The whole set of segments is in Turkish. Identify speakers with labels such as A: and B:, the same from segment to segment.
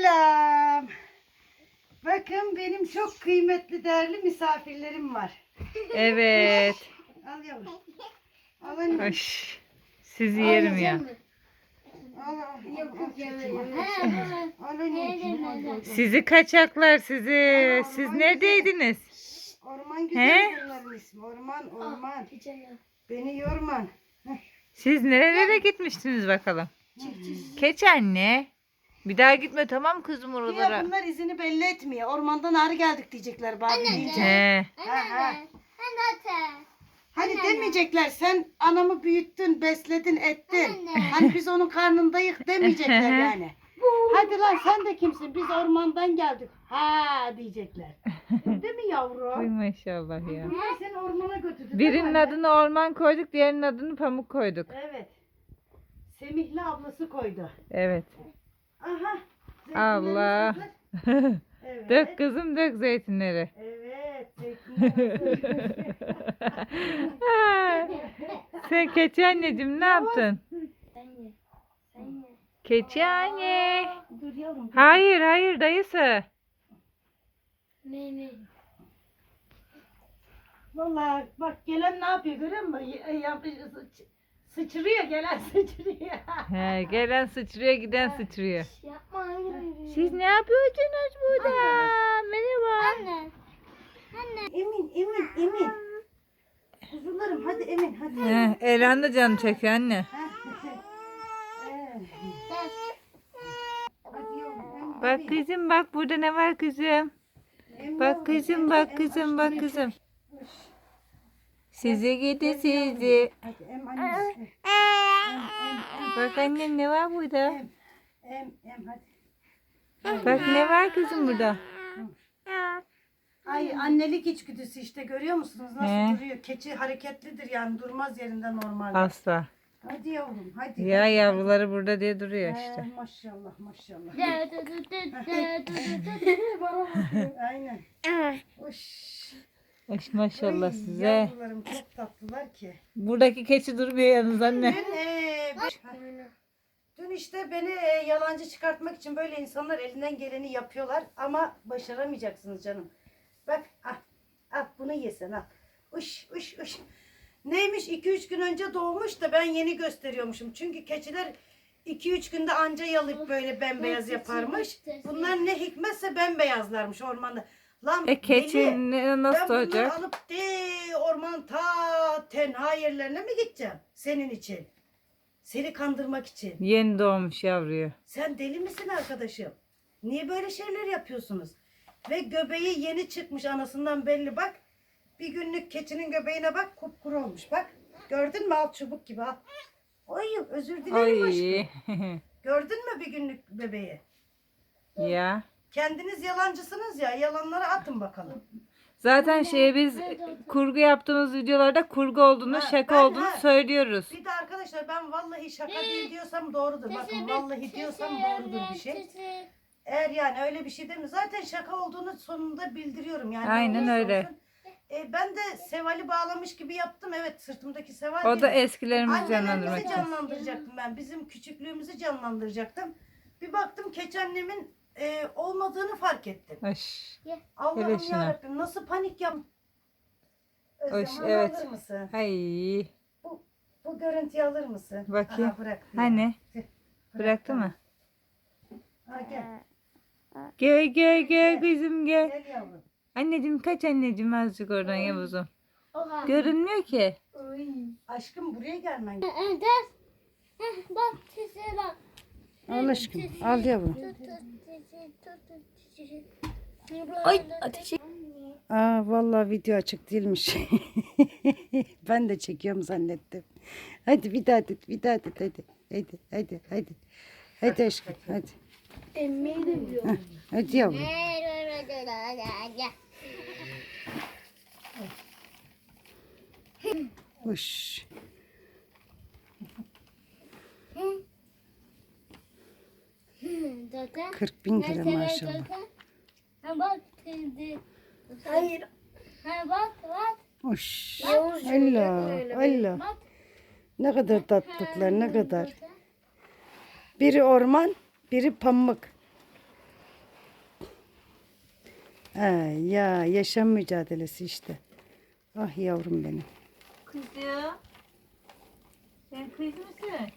A: Selam. Bakın benim çok kıymetli değerli misafirlerim var.
B: Evet.
A: Al yavrum. Al anne.
B: Ay, sizi yerim ya.
A: Al al. Yok yok Al anneciğim. al, al, al.
B: Sizi kaçaklar sizi. Siz neredeydiniz?
A: Orman güzel
B: He?
A: bunların ismi. Orman orman. Beni yorma.
B: Siz nerelere gitmiştiniz bakalım? Keç anne. Bir daha gitme tamam kızım
A: Ya
B: oralara?
A: bunlar izini belli etmiyor. Ormandan ağrı geldik diyecekler bari deyince.
B: He.
A: Ha, ha. Hani demeyecekler sen anamı büyüttün, besledin, ettin. Hani biz onun karnındayık demeyecekler yani. Hadi lan sen de kimsin? Biz ormandan geldik. Ha diyecekler. Değil mi
B: Ay
A: yavrum?
B: maşallah ya.
A: Bunlar seni ormana götürdü. değil mi
B: Birinin
A: anne?
B: adını orman koyduk, diğerinin adını pamuk koyduk.
A: Evet. Semihli ablası koydu.
B: Evet.
A: Aha.
B: Allah.
A: Evet.
B: dök kızım dök zeytinleri.
A: Evet.
B: Sen keçi anneciğim ne yaptın? Keçi anne.
A: Dur yavrum. dur.
B: Hayır hayır dayısı.
A: Vallahi bak gelen ne yapıyor görüyor musun? Sıçrıyor gelen sıçrıyor.
B: He, gelen sıçrıyor giden sıçrıyor.
C: Yapma
B: Siz ne yapıyorsunuz burada? Merhaba.
C: Anne.
A: Emin Emin Emin. Kuzularım hadi Emin hadi.
B: He, Elan da canım çekiyor anne.
A: Hadi yavrum,
B: Bak kızım bak burada ne var kızım.
A: Emin
B: Bak
A: yavrum,
B: kızım
A: Emin,
B: bak
A: Emin,
B: kızım bak kızım. Sizi gidi sizi.
A: Hadi em annesi.
B: Bak annem ne var burada?
A: Em em em hadi.
B: Bak ne var kızım burada?
A: Ay annelik içgüdüsü işte görüyor musunuz nasıl
B: He.
A: duruyor? Keçi hareketlidir yani durmaz yerinde normalde.
B: Asla.
A: Hadi yavrum hadi.
B: Ya yavruları burada diye duruyor işte.
A: maşallah maşallah.
C: Anne.
A: Aynen. Hoş.
B: Ay, maşallah
A: Ay,
B: size.
A: Yavrularım çok tatlılar ki.
B: Buradaki keçi durmuyor yalnız anne.
A: Dün, bir- dün işte beni eee, yalancı çıkartmak için böyle insanlar elinden geleni yapıyorlar ama başaramayacaksınız canım. Bak ah, al bunu yesen al. Uş uş uş. Neymiş 2-3 gün önce doğmuş da ben yeni gösteriyormuşum. Çünkü keçiler 2-3 günde anca yalıp böyle bembeyaz yaparmış. Bunlar ne hikmetse bembeyazlarmış ormanda. Lan
B: E keçi
A: Ben
B: nasıl
A: bunları
B: olacak?
A: alıp de orman ta tenha yerlerine mi gideceğim? Senin için. Seni kandırmak için.
B: Yeni doğmuş yavruyu.
A: Sen deli misin arkadaşım? Niye böyle şeyler yapıyorsunuz? Ve göbeği yeni çıkmış anasından belli bak. Bir günlük keçinin göbeğine bak kupkuru olmuş bak. Gördün mü al çubuk gibi al. Oy özür dilerim aşkım.
B: Ay.
A: Gördün mü bir günlük bebeği?
B: ya.
A: Kendiniz yalancısınız ya yalanları atın bakalım.
B: Zaten şey biz kurgu yaptığımız videolarda kurgu olduğunu,
A: Ha,
B: şaka
A: ben-
B: olduğunu
A: ha.
B: söylüyoruz.
A: Bir de arkadaşlar ben vallahi şaka değil diyorsam doğrudur. Bakın vallahi diyorsam doğrudur bir şey. Eğer yani öyle bir şey değil mi? Zaten şaka olduğunu sonunda bildiriyorum. Yani ne
B: Aynen
A: olursa
B: öyle.
A: olsun. E, ben de Seval'i bağlamış gibi yaptım. Evet sırtımdaki Seval
B: O da
A: değil.
B: eskilerimizi canlandırmak
A: Annelerimizi
B: için.
A: canlandıracaktım ben. Bizim küçüklüğümüzü canlandıracaktım. Bir baktım keçi annemin e, olmadığını fark ettim.
B: Hoş.
A: Allah'ım
B: Evet, şuna.
A: yarabbim nasıl panik yap. Özlem
B: Hoş,
A: onu
B: evet.
A: alır mısın?
B: Ay.
A: Bu, bu görüntüyü alır mısın?
B: Bakayım.
A: Aha, bırak.
B: Hani? Bıraktı mı?
A: Ha, gel.
B: Gel gel gel kızım gel.
A: Gel yavrum.
B: Anneciğim kaç anneciğim azıcık oradan Yavuz'um.
C: Oha.
B: Görünmüyor ki.
A: Aşkım buraya gelmen
C: Ders. Bak size bak.
A: Al aşkım. Al yavrum.
C: Ay ateş.
A: Aa vallahi video açık değilmiş. ben de çekiyorum zannettim. Hadi bir daha tut, bir daha tut hadi. Hadi, hadi, hadi. Hadi aşkım, hadi.
C: Emmeyi de.
A: Hadi yavrum. Hoş.
C: Zaten.
A: 40 bin lira maşallah.
C: Hayır. Yavuz
A: Allah, Allah.
C: Bak.
A: Ne kadar tatlıklar, ne kadar. Biri orman, biri pamuk. Ay ya yaşam mücadelesi işte. Ah yavrum benim.
B: Kızım. Sen kız mısın?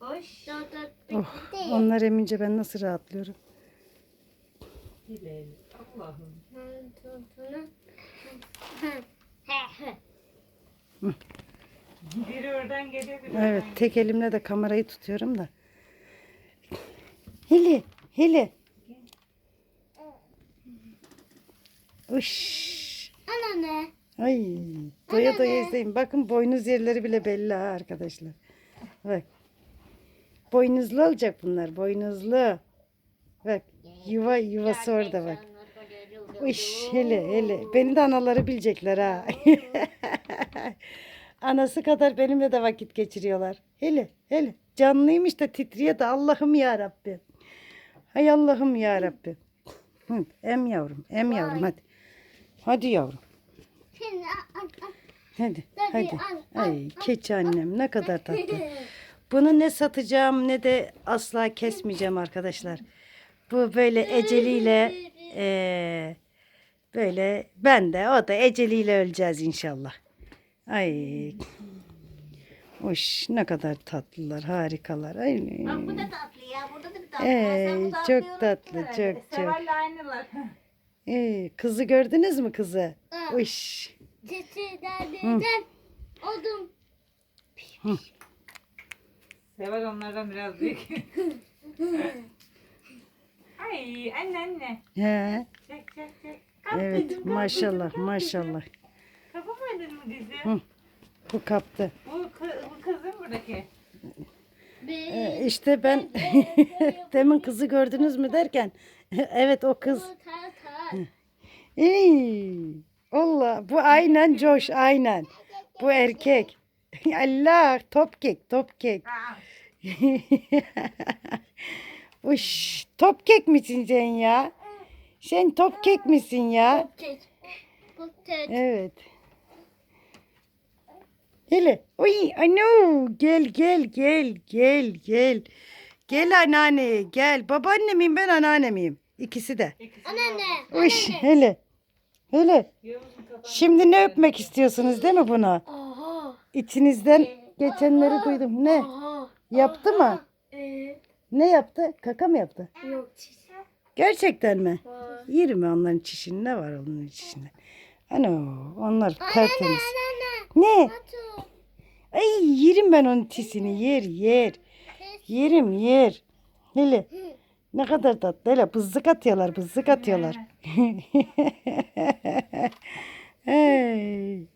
B: Hoş.
A: Oh, onlar emince ben nasıl rahatlıyorum.
B: Allah'ım. Biri oradan geliyor biri
A: Evet tek elimle de kamerayı tutuyorum da. Hili, Hili. Uş.
C: Anne.
A: Ay, doya doya izleyin. Bakın boynuz yerleri bile belli ha arkadaşlar. Bak. Boynuzlu olacak bunlar, boynuzlu. Bak, yuva yuvası orada bak. Uş, hele hele. Beni de anaları bilecekler ha. Anası kadar benimle de vakit geçiriyorlar. Hele hele. Canlıymış da titriyor da Allah'ım ya Rabbim. Hay Allah'ım ya Rabbim. Em yavrum, em yavrum hadi. Hadi yavrum. Hadi,
C: Hadi,
A: Ay, keçi annem ne kadar tatlı. Bunu ne satacağım ne de asla kesmeyeceğim arkadaşlar. Bu böyle eceliyle eee, böyle ben de o da eceliyle öleceğiz inşallah. Ay. Hoş ne kadar tatlılar, harikalar. Ay.
B: Bak bu da tatlı ya. Burada da bir tatlı. Sen bu
A: çok tatlı,
B: herhalde.
A: çok, çok.
B: Aynılar.
A: Ee, kızı gördünüz mü kızı?
C: Aa.
A: Uş.
C: Sesi derdiden oldum.
B: Seval onlardan biraz büyük. Ay anne anne.
A: He,
B: Çek çek çek. Kap
A: evet
B: dedim, kap
A: maşallah
B: dedim, kap dedim.
A: maşallah.
B: Kapamadın mı dizi?
A: Hı. Bu kaptı.
B: Bu, kı- bu kızın buradaki.
A: Ee, işte ben demin kızı gördünüz mü derken evet o kız. İyi. Allah bu aynen Coş aynen. Bu erkek. Allah top kek top kek. Uş top kek misin sen ya? Sen top kek misin ya?
C: Patates. Patates.
A: Evet. Hele. Uy anu gel gel gel gel gel. Gel anneanne gel. Babaanne miyim ben anneanne miyim? İkisi de.
C: Anneanne.
A: Uş hele. Hele. Şimdi ne öpmek istiyorsunuz değil mi bunu?
C: Aha.
A: İçinizden geçenleri duydum. Ne?
C: Aha.
A: Yaptı mı?
C: Ee,
A: Ne yaptı? Kaka mı yaptı?
C: yok çiçek
A: Gerçekten mi?
C: var.
A: Yerim onların çişini. Ne var onun içinde? Ano onlar tertemiz. Ne? Ay yerim ben onun çişini. Yer yer. Yerim yer. Hele. Ne kadar tatlı. Hele bızlık atıyorlar. Bızlık atıyorlar. hey.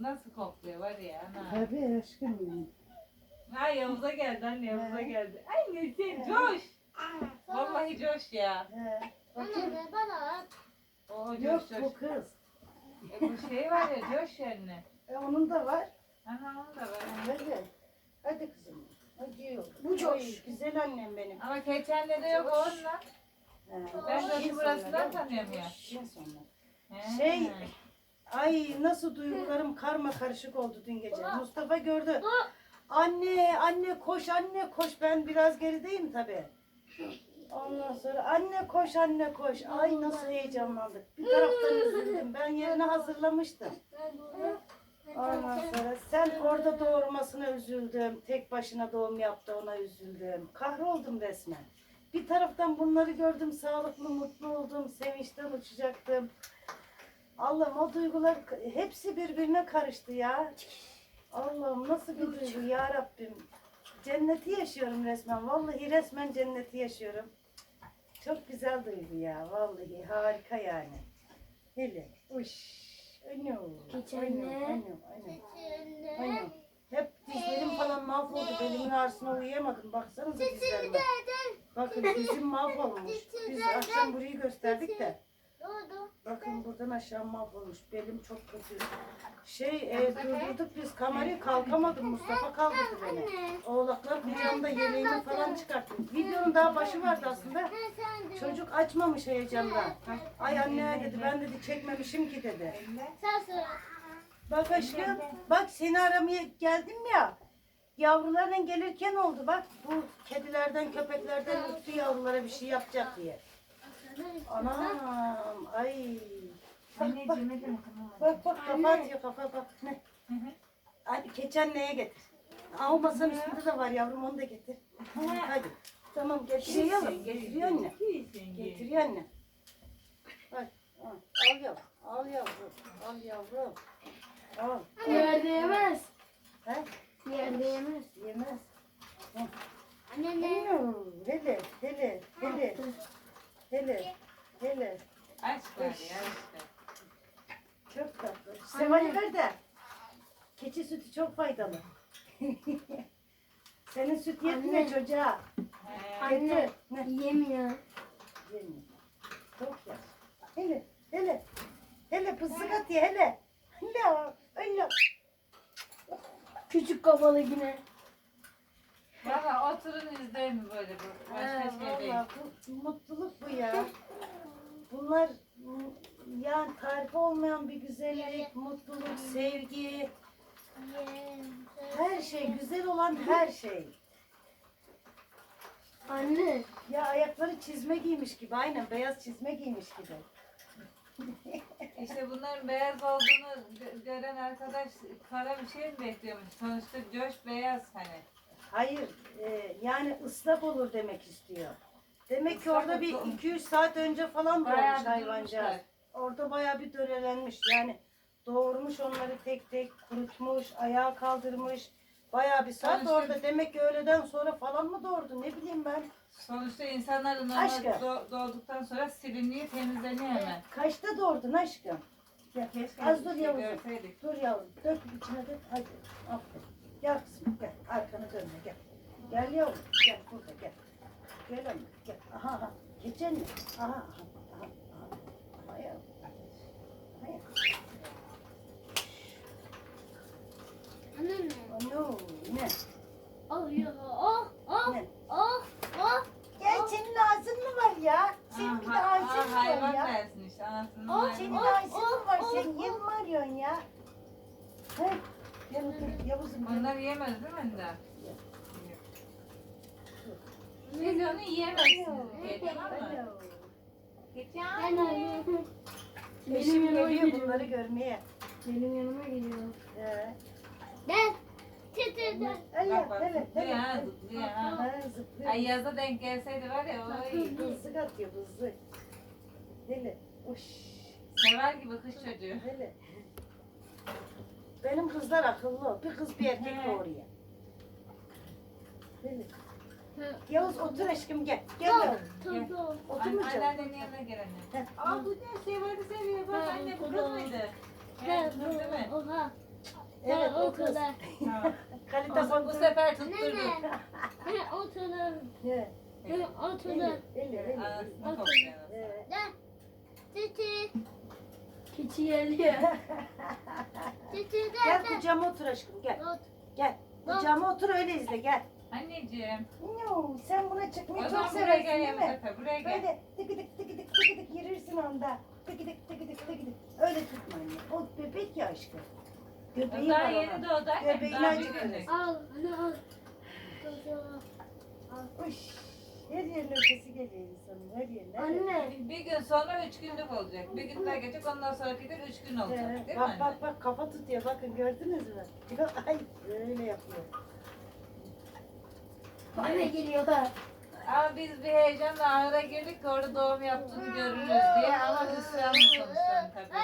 B: Nasıl kokluyor var ya ana.
A: Tabii aşkım.
B: Ha Yavuz'a geldi anne Yavuz'a geldi. Anne sen coş. Vallahi coş ya.
C: Anneanne bana at.
B: O
A: Yok
B: coş coş.
A: bu kız.
B: E, bu şey var ya coş anne.
A: E, onun da var.
B: Aha onu da var.
A: Hadi. Hadi kızım. Hadi yok. Bu coş. Güzel annem benim.
B: Ama keçende de yok onunla. Ben de şu burasından tanıyorum ya.
A: Şey.
B: He.
A: Şey, Ay nasıl duygularım karma karışık oldu dün gece. Mustafa gördü. Anne, anne koş, anne koş. Ben biraz gerideyim tabii. Ondan sonra anne koş, anne koş. Ay nasıl heyecanlandık. Bir taraftan üzüldüm. Ben yerine hazırlamıştım. Ondan sonra sen orada doğurmasına üzüldüm. Tek başına doğum yaptı ona üzüldüm. Kahroldum resmen. Bir taraftan bunları gördüm. Sağlıklı, mutlu oldum. Sevinçten uçacaktım. Allah'ım o duygular hepsi birbirine karıştı ya. Allah'ım nasıl bir duygu ya Rabbim. Cenneti yaşıyorum resmen. Vallahi resmen cenneti yaşıyorum. Çok güzel duygu ya. Vallahi harika yani. Hele. Uş. Anu, anu, anu. Anu. Hep dizlerim falan mahvoldu. Belimin ağrısına uyuyamadım. Baksanıza dizlerime. Bakın dizim mahvolmuş. Biz akşam burayı gösterdik de. Bakın buradan aşağı mahvolmuş. Belim çok kötü. Şey e, durdurduk biz kamerayı kalkamadım. Mustafa kaldırdı beni. Oğlaklar kucağımda yeleğimi falan çıkarttım. Videonun daha başı vardı aslında. Çocuk açmamış heyecandan. Ay anne dedi ben dedi çekmemişim ki dedi. Bak aşkım bak seni aramaya geldim ya. Yavrularla gelirken oldu bak bu kedilerden köpeklerden yavrulara bir şey yapacak diye. Anam ay. Bak bak
B: Anneciğim hadi bakalım.
A: bak bak kafa kafa bak. Ne?
B: Hı hı.
A: Hadi keçen neye getir. Aa, o masanın üstünde de var yavrum onu da getir. Hadi. Tamam getiriyor. Getiriyor anne. Getiriyor anne. Bak. al, Al yavrum. Al yavrum. Al yavrum. Al.
C: Yerde yemez.
A: He?
C: Yerde yemez.
A: Yemez.
C: Anne ne?
A: Hele hele hele. Hele hele.
B: Aç bari ya işte.
A: Çok tatlı. Sevali ver de. Keçi sütü çok faydalı. Senin süt yetmiyor
C: Anne.
A: çocuğa.
B: He.
C: Anne.
A: Ne?
C: Yemiyor.
A: Yemiyor. Çok yaş. Hele hele. Hele fıstık at ye hele. Hele. Hele.
C: Küçük kafalı yine.
B: Valla oturun izleyin böyle bu. Başka
A: Ha,
B: şey değil.
A: vallahi bu mutluluk bu ya. Bunlar yani tarifi olmayan bir güzellik, mutluluk, sevgi, her şey, güzel olan her şey.
C: Anne.
A: Ya ayakları çizme giymiş gibi, aynen beyaz çizme giymiş gibi.
B: İşte bunların beyaz olduğunu gö- gören arkadaş kara bir şey mi bekliyormuş? Sonuçta göç beyaz hani.
A: Hayır, e, yani ıslak olur demek istiyor. Demek ki orada bir
B: olur.
A: 2-3 saat önce falan
B: Bayağı
A: doğmuş
B: bir
A: hayvancağız.
B: durmuşlar.
A: Orada bayağı bir dörelenmiş. Yani doğurmuş onları tek tek, kurutmuş, ayağa kaldırmış. Bayağı bir saat
B: Sonuçta-
A: orada. Demek ki öğleden sonra falan mı doğurdu ne bileyim ben.
B: Sonuçta insanlar da normal
A: Aşkım.
B: do- doğduktan sonra siliniyor, temizleniyor hemen.
A: Kaçta doğurdun aşkım? Gel.
B: Keşke
A: Az dur
B: bir şey
A: yavrum.
B: görseydik.
A: Dur yavrum. Dök içine dök. Hadi. Aferin. Gel kızım gel. Arkanı dönme gel. Gel yavrum. Gel burada gel. Gel anne gel. Aha aha. Geçen mi? Aha aha. Aha aha. Aha yavrum. Aha yavrum.
C: Anne ne?
A: Ano ne?
C: Oh ya. Oh. Oh.
A: Ne?
C: Oh. Oh.
A: Gel senin ağzın mı var ya? Senin bir de
B: Aha,
A: ağzın
B: aha,
A: mı var
B: hayvan
A: ya?
B: dersin işte anasının
C: Oh,
B: hayvanı.
A: Senin
C: Oh,
A: ağzın mı var?
C: oh,
A: Sen
C: oh,
A: yem mi arıyorsun ya? He? Gel.
B: Onları yiyemez değil mi Ender? Siz onu yiyemezsiniz diye tamam mı?
A: Alo.
C: Ben arıyorum. Benim
A: Eşim
C: yanıma
A: geliyor
C: geliyor.
A: bunları görmeye.
C: Benim yanıma geliyor.
A: Ee,
C: Gel. Titreden.
A: ay
B: Bak
A: ya,
B: bak
A: hele,
B: zıplıyor ha
A: hele.
B: zıplıyor ha.
A: Ha, zıplıyor.
B: Ay yaza denk gelseydi var ya oy.
A: Bızlık atıyor bızlık. Hele. Uş.
B: Sever gibi kız çocuğu.
A: Hele. Benim kızlar akıllı. Bir kız bir erkek
B: He.
A: doğuruyor. Yavuz otur aşkım gel. Gel
C: Tamam.
A: yavrum.
C: Tamam.
A: Oturmayacağım.
B: Anneannenin yanına gel anne.
A: Heh.
B: Aa bu ne vardı seviyor bak
C: Ha,
B: anne bu kız
C: tamam.
B: mıydı?
C: Ha,
B: Evet kız değil mi?
C: Oha.
A: Evet
C: Ha,
A: o kız.
C: kadar.
B: Tamam.
A: Kalite
B: O zaman bu
A: kontrol-
B: sefer tutturdu.
C: Nene. Ha, oturalım.
A: He.
C: Ha, oturalım.
A: Hele hele hele.
B: Anasını kokluyor.
A: Ee,
C: Gel. Titi. Keçi geliyor. Gel
A: kucağıma otur aşkım gel.
C: Ot.
A: Gel. Kucağıma otur öyle izle gel.
B: Anneciğim.
A: No, sen buna çıkmayı çok
B: buraya
A: seversin
B: gel
A: değil mi?
B: Buraya gel.
A: Böyle tıkı tık tıkı tık tıkı tık yürürsün onda. Tıkı tık tıkı tık tıkı tık. Öyle tutma anne. O bebek ya aşkım. Göbeği
B: daha
A: var
B: yeni
A: onun.
B: doğdu annem.
A: Göbeğini
B: Daha bir
A: acıtırız.
B: günlük.
C: Al. Anne al.
A: Uş. Her yerine ötesi geliyor insanın. Her yerine.
C: Anne.
B: Bir gün sonra üç günlük olacak. Bir gün daha geçecek ondan sonraki gün üç gün olacak.
A: Ee,
B: Değil mi
A: bak
B: anne?
A: bak bak kafa tutuyor bakın gördünüz mü? Ay öyle yapıyor.
C: Anne geliyor da.
B: Ama biz bir heyecanla ahıra girdik ki orada doğum yaptığını görürüz diye ama hüsranlı sonuçlandı tabii.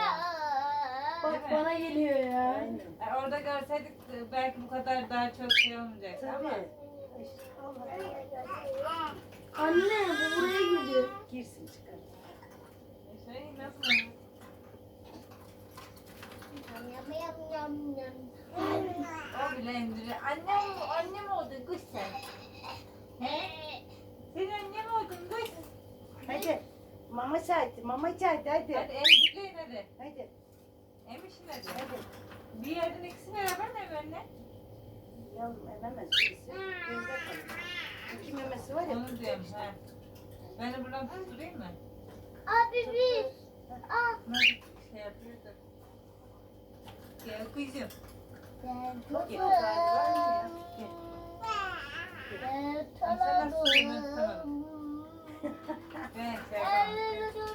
C: Bak bana geliyor ya.
A: Aynen.
B: Yani orada görseydik e, belki bu kadar daha çok şey olmayacak
A: Tabii.
B: ama
A: Ay, Allah.
C: Anne bu buraya gidiyor.
A: Girsin çıkar.
B: şey nasıl? O bile indiriyor. Annem, annem oldun kuş sen. He? Sen annem oldun kuş.
A: Hadi. Mama saati, mama saati hadi.
B: Hadi emzikleyin hadi.
A: Hadi.
B: Emişin hadi.
A: Hadi.
B: Bir yerden ikisi beraber mi benimle?
A: Yavrum ememez. Gözde kalır. İki memesi var ya.
B: Onu diyorum. He. Beni buradan tutturayım mı?
C: Abi biz.
B: Nasıl şey yapıyor da. Gel kızım.
A: Ya? Gel.
B: Ben sığınır tutamadım. Ben şey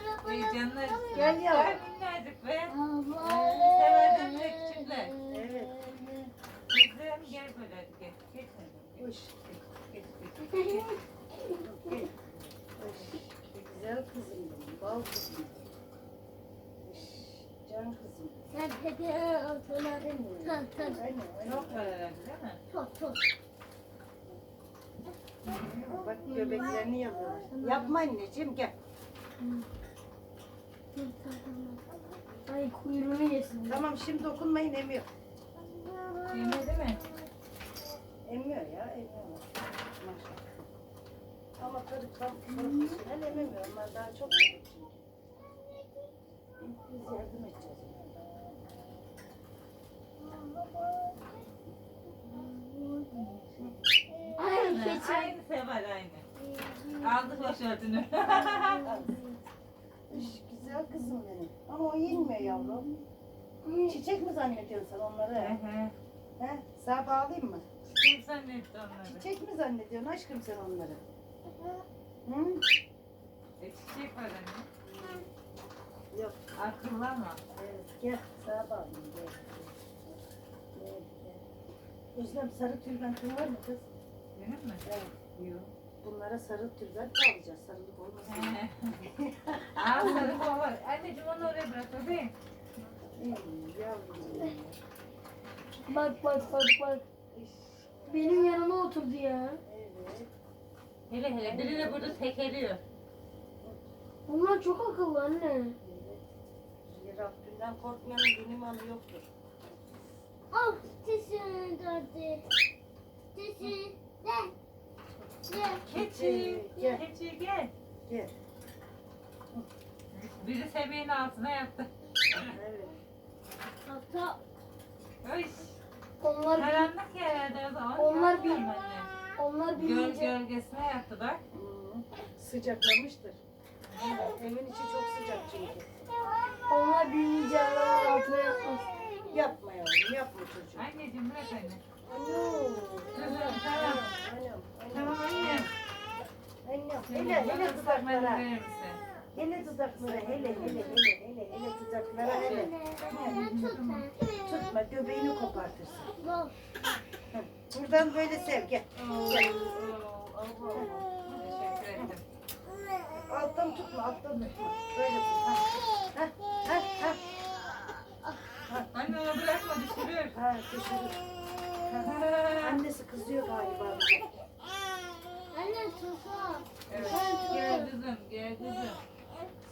B: yapamam. Canlar.
A: Gel yavrum.
B: Gel minnacık be.
C: Abla.
B: Severdim de küçükler.
A: Evet.
B: Kızım gel böyle gel.
A: Gel. Hoş. Güzel kızım benim. Bal kızım. Can kızım.
C: Sen tepeye tut.
A: Aynen, aynen.
B: Çok var herhalde değil mi?
C: Tut tut.
A: Bak göbeklerini yapıyorlar. Yapma anneciğim gel.
C: Ay kuyruğunu yesin.
A: Tamam şimdi dokunmayın emiyor.
B: Yemedi mi?
A: Emiyor ya emiyor. Maşallah. Ama tabii tam profesyonel ememiyor. Onlar daha çok bebek çünkü. Biz yardım edeceğiz.
C: Ay
B: Aynı,
C: keçi.
B: aynı. Aldık başörtünü.
A: Üş, güzel kızım benim. Ama o yenmiyor yavrum. Çiçek mi zannediyorsun sen onları? He? Sana bağlayayım mı?
B: Kim zannetti onları?
A: Çiçek mi zannediyorsun aşkım sen onları? Hı?
B: E, çiçek var anne.
A: Yok.
B: Akıllama.
A: Evet, gel sana bağlayayım. Gel. Gel, gel. Özlem sarı tülbentin var mı kız?
B: Benim mi?
A: Evet.
B: Yok.
A: Bunlara sarı tülbent bağlayacağız. Sarılık olmasın.
B: Al sarı kova. Anneciğim onu oraya bırak bebeğim.
A: İyi, yavrum.
C: Bak bak bak bak.
A: İş,
C: Benim yanıma oturdu ya.
A: Evet.
B: Hele hele biri de burada tekeliyor.
C: Bunlar çok akıllı anne.
A: Evet. Rabbinden korkmayanın benim anı yoktur.
C: Of dişini döndü. Dişi. Ne? Ne?
B: Keçi.
A: Gel.
B: Keçi gel.
A: Gel.
B: Biri seviyenin altına yattı.
A: Evet.
C: Hatta
B: Oy.
C: Onlar
B: Karanlık yerlerde o zaman.
C: Onlar
B: yapmam
C: bir-
B: anne.
C: onlar
B: Göl
C: büyüyünce
B: gölgesine yattı bak.
A: Sıcaklamıştır. Evin içi çok sıcak çünkü.
C: onlar büyüyünce arabanın altına yatmaz.
A: Yapma yavrum, yapma çocuğum.
B: Anneciğim bırak anne.
A: Anam.
B: Kızım tamam.
A: Anam.
B: Tamam anne.
A: Anam.
B: Senin
A: Hele hele
B: bana ıslaklarını
A: dudaklara.
B: verir misin?
A: Hele dudaklara. Hele hele hele hele hele dudaklara hele. Tutma göbeğini kopartırsın. Hı. Buradan böyle sev gel. Gel. Alttan tutma alttan tutma. Böyle tut. Ha. Ha. Ha. Ha.
B: Anne onu bırakma düşürür.
A: Ha. Düşürür. Annesi kızıyor galiba.
C: Anne tutma.
B: Evet. Gel kızım, gel kızım.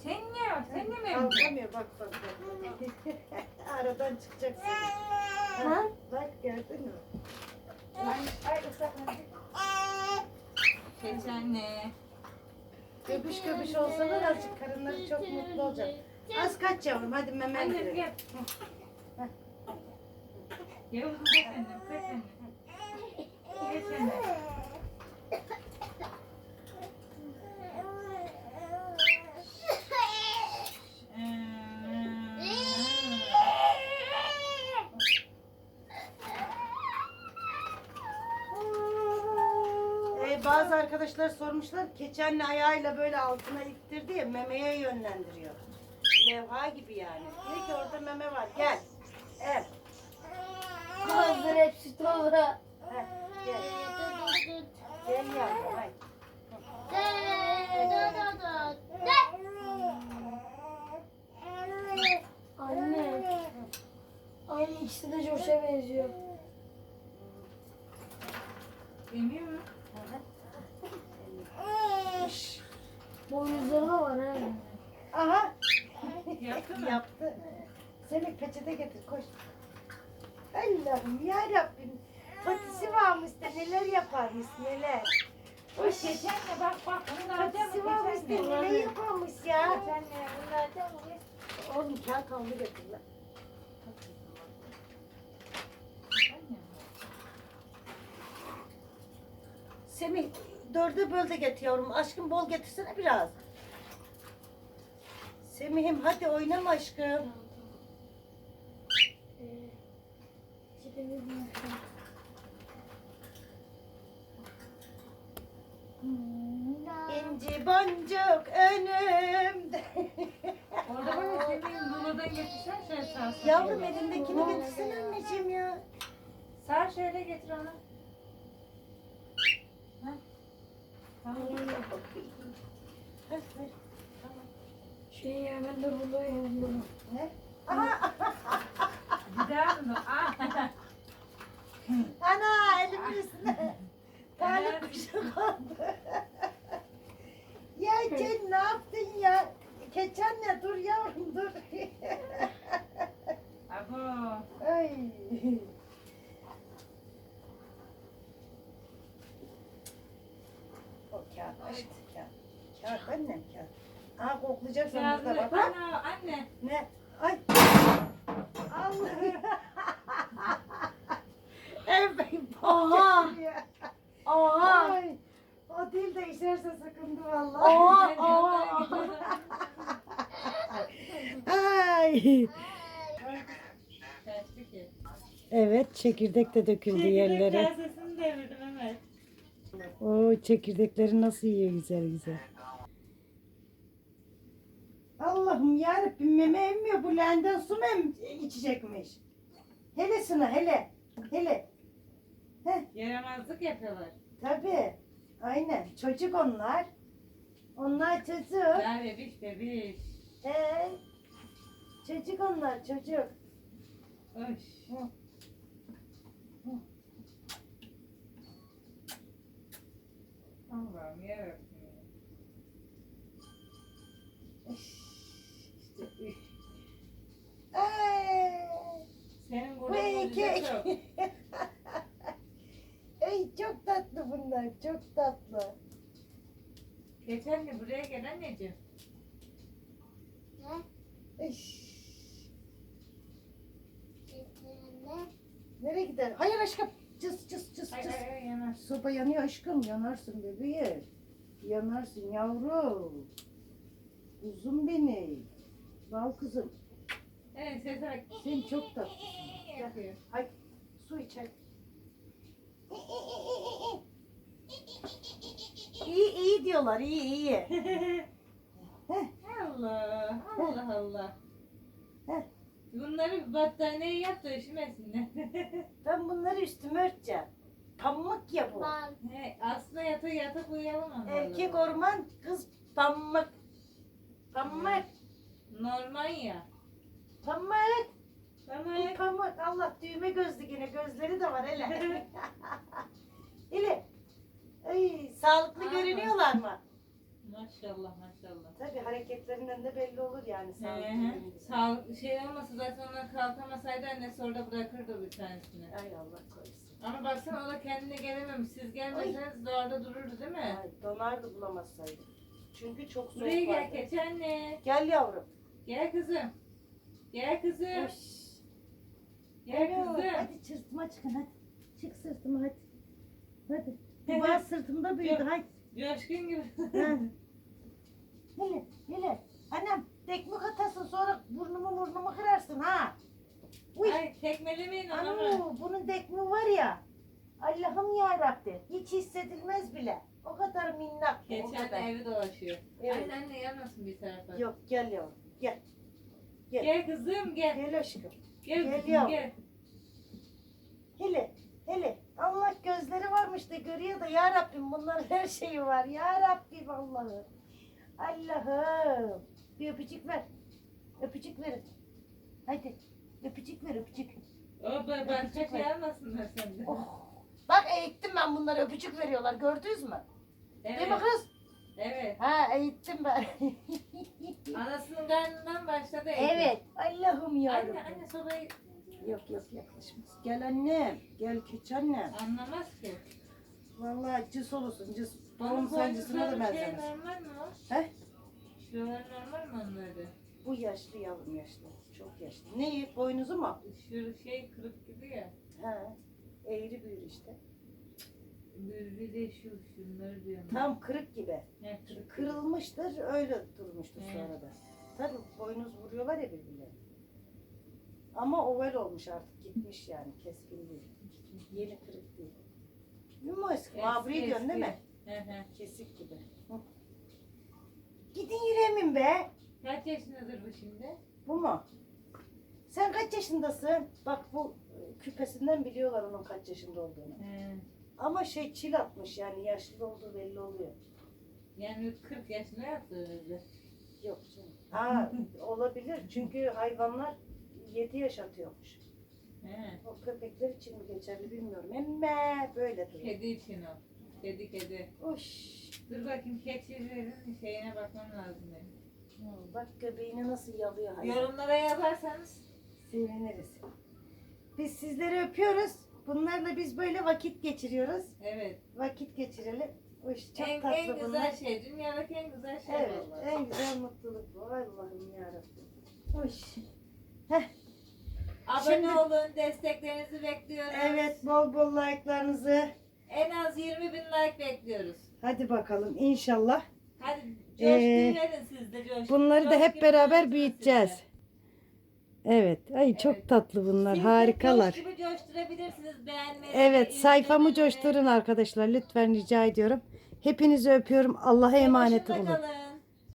B: Sen ne? Sen de mi?
A: Kalkamıyor bak bak bak. Aradan çıkacak seni. Ha? Bak gördün mü?
B: Ay ıslaklandı. Geç anne.
A: Göbüş göbüş olsalar azıcık karınları çok mutlu olacak. Az kaç yavrum hadi memen
B: Annem
A: verelim.
B: gel. Yavuz kaç annem, kaç annem. Geç anne.
A: bazı arkadaşlar sormuşlar keçi anne ayağıyla böyle altına ittirdi ya memeye yönlendiriyor. Levha gibi yani. Diyor ki orada meme var gel. Evet.
C: Hazır hepsi.
A: Heh, gel. Gel yavrum hadi.
C: Anne. Aynı ikisi de Josh'a benziyor.
B: Emiyor mu?
A: Şş.
C: Boynuzları da var ha.
A: Aha.
B: Yaptı mı?
A: Yaptı. Seni peçete getir koş. Allah'ım ya Rabbim. Patisi varmış da neler yaparmış neler.
B: Oy geç anne bak bak. Bunu da alacağım.
A: Patisi varmış da neler yaparmış ya.
B: Geç anne bunu da alacağım.
A: Oğlum kağıt havlu getir lan. Semih dörde böl de getir yavrum. Aşkım bol getirsene biraz. Semih'im hadi oynama aşkım. İnci boncuk önümde.
B: alsın.
A: Yavrum elindekini getirsene anneciğim ya.
B: Sar şöyle getir onu. Heh. Tamam.
C: Şey ya ben de burada yazıyorum.
A: Ne?
B: Daha mı? Aa.
A: ana elimin üstüne. Talip kuşu kondu. ya sen ne yaptın ya? Keçen ne? Dur yavrum dur.
B: Abo.
A: Ay. O kağıt aşkım kağıt. Kağıt annem kağıt. Aha koklayacaksın
B: Yazdı.
A: bak.
B: Ana anne.
A: Ne? Ay. Allah. evet.
C: Oha. Oha.
A: Ay. O dil de işerse sıkıntı vallahi.
C: Oha. Oha.
A: Ay. Evet çekirdek de döküldü yerlere.
B: kasesini devirdim evet.
A: O çekirdekleri nasıl yiyor güzel güzel. Allah'ım yarabbim meme emmiyor bu leğenden su mu em- içecekmiş? Hele sına hele. Hele.
B: Yaramazlık yapıyorlar.
A: Tabii. Aynen. Çocuk onlar. Onlar çocuk.
B: Ya bebiş bebiş.
A: Ee, çocuk onlar çocuk.
B: Uş. Allah'ım yarabbim. Senin mucize yok.
A: Ay çok tatlı bunlar. Çok tatlı.
B: Geçen de buraya gel anneciğim.
A: Ay. Nereye gider? Hayır aşkım. Cız cız cız
B: Ay
A: cız.
B: ay ay yanar.
A: Soba yanıyor aşkım. Yanarsın bebeğim. Yanarsın yavrum. Kuzum benim. Bal kızım.
B: Evet bak.
A: Sen çok tatlısın.
B: Yapıyor.
A: Hay su içer. İyi iyi diyorlar iyi iyi.
B: Allah Allah Allah.
A: Heh.
B: Bunları battaniye yap da üşümesinler.
A: Ben bunları üstüme örteceğim. Pamuk ya bu.
B: He, aslında yatak yatak uyuyalım onlarla.
A: Erkek orman kız pamuk. Pamuk.
B: Normal ya.
A: Pamuk.
B: Tamam.
A: Bu pamuk. Allah düğme gözlü yine gözleri de var hele. hele. Ay, sağlıklı
B: Aa.
A: görünüyorlar mı?
B: Maşallah maşallah.
A: Tabii hareketlerinden de belli olur yani sağlıklı.
B: Sağlık şey olmasa zaten onlar kalkamasaydı annesi orada bırakırdı bir tanesini.
A: Ay Allah korusun.
B: Ama baksana o da kendine gelememiş. Siz gelmeseniz de orada dururdu değil mi?
A: Ay, donardı bulamazsaydım. Çünkü çok soğuk
B: Buraya gel
A: vardı.
B: keçi anne.
A: Gel yavrum.
B: Gel kızım. Gel kızım.
A: Hoş.
B: Gel
A: Alo,
B: kızım.
A: Hadi sırtıma çıkın hadi. Çık sırtıma hadi. Hadi. Bu bağ sırtımda büyüdü hadi.
B: Coşkun gibi.
A: Ha. hele hele. Annem tekmik atasın sonra burnumu burnumu kırarsın ha. Uy.
B: Ay tekmelemeyin onu.
A: Anu bunun dekmi var ya. Allah'ım ya Rabbi. Hiç hissedilmez bile. O kadar minnak. bu, o
B: Geçen
A: kadar.
B: evi dolaşıyor.
A: Evet.
B: Anne anne yanmasın bir tarafa.
A: Yok gel yavrum. Gel.
B: Gel kızım gel.
A: Gel aşkım.
B: Gel
A: Gel
B: kızım
A: yavrum.
B: gel.
A: Hele, hele. Allah gözleri varmış da görüyor da ya Rabbim bunların her şeyi var. Ya Rabbim Allah'ım. Allah'ım. Bir öpücük ver. Öpücük verin. Hadi. Öpücük ver öpücük.
B: O ba- başka şey almasınlar senden.
A: Oh. Bak eğittim ben bunları öpücük veriyorlar gördünüz mü? Değil mi
B: Evet.
A: kız?
B: Evet.
A: Ha eğittim ben.
B: Anasının karnından başladı. evde.
A: evet. Allah'ım ya
B: Anne anne sobayı
A: Yok yok yaklaşmaz. Gel annem. Gel küç annem.
B: anlamaz ki.
A: Vallahi cız olursun.
B: Onun
A: Doğum sancısına da
B: boynuzları şey
A: benzemez.
B: normal mi o?
A: He?
B: Şuralar normal mi onlarda?
A: Bu yaşlı yavrum yaşlı. Çok yaşlı. Neyi? Boynuzu mu?
B: Şu şey kırık gibi ya.
A: He. Eğri büğür işte.
B: Bir, bir de şu şunları diyorum.
A: Tam kırık gibi.
B: Ne kırık.
A: Kırılmıştır öyle durmuştur
B: He.
A: sonra da. Tabii boynuz vuruyorlar ya birbirlerine. Ama oval olmuş artık gitmiş yani keskin değil. Yeni kırık değil. Yumuş. Mabri
B: Eski,
A: diyorsun değil mi? Kesik gibi. Hı. Gidin yüreğimin be.
B: Kaç yaşındadır bu şimdi?
A: Bu mu? Sen kaç yaşındasın? Bak bu e, küpesinden biliyorlar onun kaç yaşında olduğunu.
B: He.
A: Ama şey çil atmış yani yaşlı olduğu belli oluyor.
B: Yani 40 yaşında yaptı öyle.
A: Yok canım. Aa, olabilir çünkü hayvanlar 7 yaş atıyormuş.
B: He.
A: O köpekler için mi geçerli bilmiyorum. Emme böyle duruyor.
B: Kedi için o. Kedi kedi.
A: Uş.
B: Dur bakayım keçilerin şeyine bakmam lazım benim.
A: Hı, Bak göbeğini nasıl yalıyor hayvan.
B: Yorumlara yazarsanız.
A: Seviniriz. Biz sizleri öpüyoruz. Bunlarla biz böyle vakit geçiriyoruz.
B: Evet.
A: Vakit geçirelim. Uş, çok
B: en,
A: tatlı
B: en güzel
A: bunlar.
B: şey. Dünyadaki en güzel şey
A: Evet,
B: vallahi.
A: en güzel mutluluk bu. Allah'ım yarabbim. Uş.
B: Abone
A: Şimdi-
B: olun. Desteklerinizi bekliyoruz.
A: Evet, bol bol like'larınızı.
B: En az 20 bin like bekliyoruz.
A: Hadi bakalım inşallah.
B: Hadi coşku
A: Ee,
B: verin siz de coşku.
A: Bunları da hep beraber büyüteceğiz. Evet. Ay çok
B: Evet.
A: tatlı bunlar.
B: Siz de
A: Harikalar.
B: coşku coşturabilirsiniz beğenmeyi.
A: Evet, sayfamı coşturun arkadaşlar. Lütfen rica ediyorum. Hepinizi öpüyorum. Allah'a emanet
B: Hoşça
A: olun.
B: kalın.